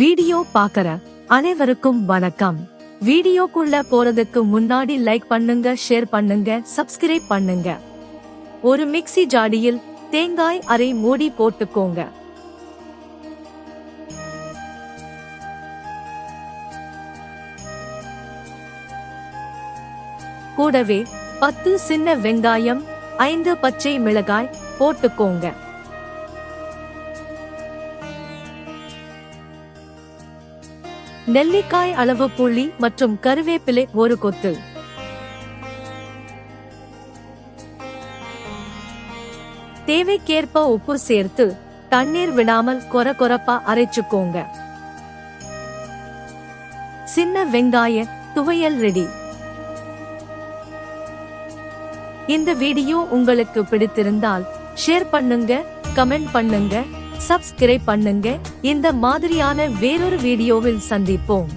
Video பாக்கற அனைவருக்கும் வணக்கம். வீடியோக்குள்ள போறதுக்கு முன்னாடி லைக் பண்ணுங்க ஷேர் பண்ணுங்க சப்ஸ்கிரைப் பண்ணுங்க. ஒரு மிக்ஸி ஜாடியில் தேங்காய் அரை மூடி போட்டுக்கோங்க. கூடவே பத்து சின்ன வெங்காயம் ஐந்து பச்சை மிளகாய் போட்டுக்கோங்க. நெல்லிக்காய் அளவு புளி மற்றும் கருவேப்பிலை ஒரு கொத்து. தேவைக்கேற்ப உப்பு சேர்த்து தண்ணீர் விடாமல் கொர கொரப்பா அரைச்சுக்கோங்க. சின்ன வெங்காய துவையல் ரெடி. இந்த வீடியோ உங்களுக்கு பிடித்திருந்தால் ஷேர் பண்ணுங்க கமெண்ட் பண்ணுங்க. சப்ஸ்கிரைப் பண்ணுங்க. இந்த மாதிரியான வேறொரு வீடியோவில் சந்திப்போம்.